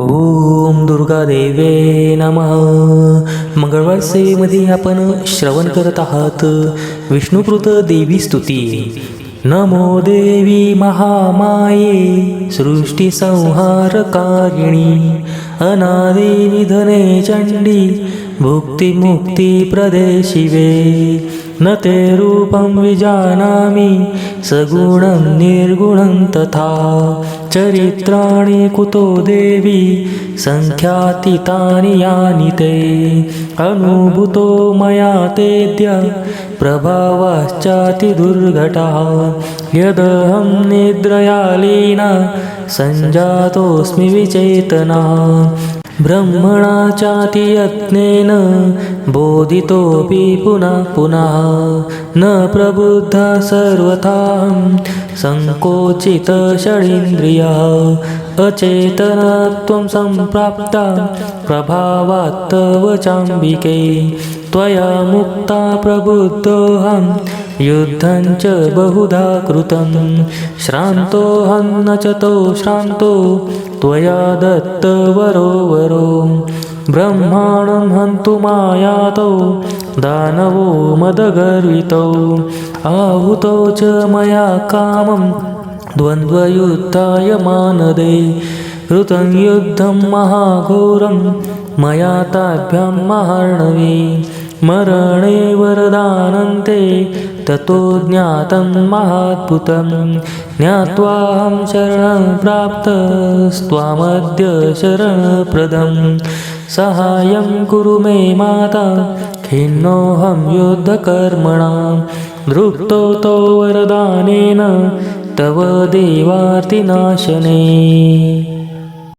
ओम दुर्गा देवे नमः. मंगळवार सेवेमध्ये आपण श्रवण करत आहात. विष्णुकृत देवी स्तुती. नमो देवी महामाये. सृष्टी संहारकारिणी अनादि निधने चण्डी. भुक्तिमुक्ती शिवे न ते रूपं विजानामि सगुणं निर्गुणं तथा चरित्राणि कुतो देवी सङ्ख्यातीतानि यानि ते। अनुभूतो मया तेद्य प्रभावाश्चातिदुर्घटः। यदहं निद्रयालीना सञ्जातोऽस्मि विचेतना। ब्रह्मणा चाति यत्नेन बोधितोऽपि पुनः पुनः न प्रबुद्ध सर्वथां सङ्कोचितषडिन्द्रियः अचेतनत्वं सम्प्राप्ता प्रभावात्तव चाम्बिके त्वया मुक्ता प्रबुद्धोऽहं युद्धञ्च बहुधा कृतं श्रान्तोऽहं न च तौ श्रान्तो त्वया दत्तवरो वरो। ब्रह्माणं हन्तु मायातौ दानवो मदगर्वितौ। आहुतौ च मया कामं द्वन्द्वयुद्धाय मानदे। ऋतं युद्धं महाघोरं मया ताभ्यां महार्णवे। मरणे वरदानन्ते ततो ज्ञातं महात्पुतं ज्ञात्वाहं शरणं प्राप्तस्त्वामद्य शरणप्रदं। सहायं कुरु मे माता खिन्नोऽहं युद्धकर्मणां। दृप्तो तो वरदानेन तव देवार्तिनाशने।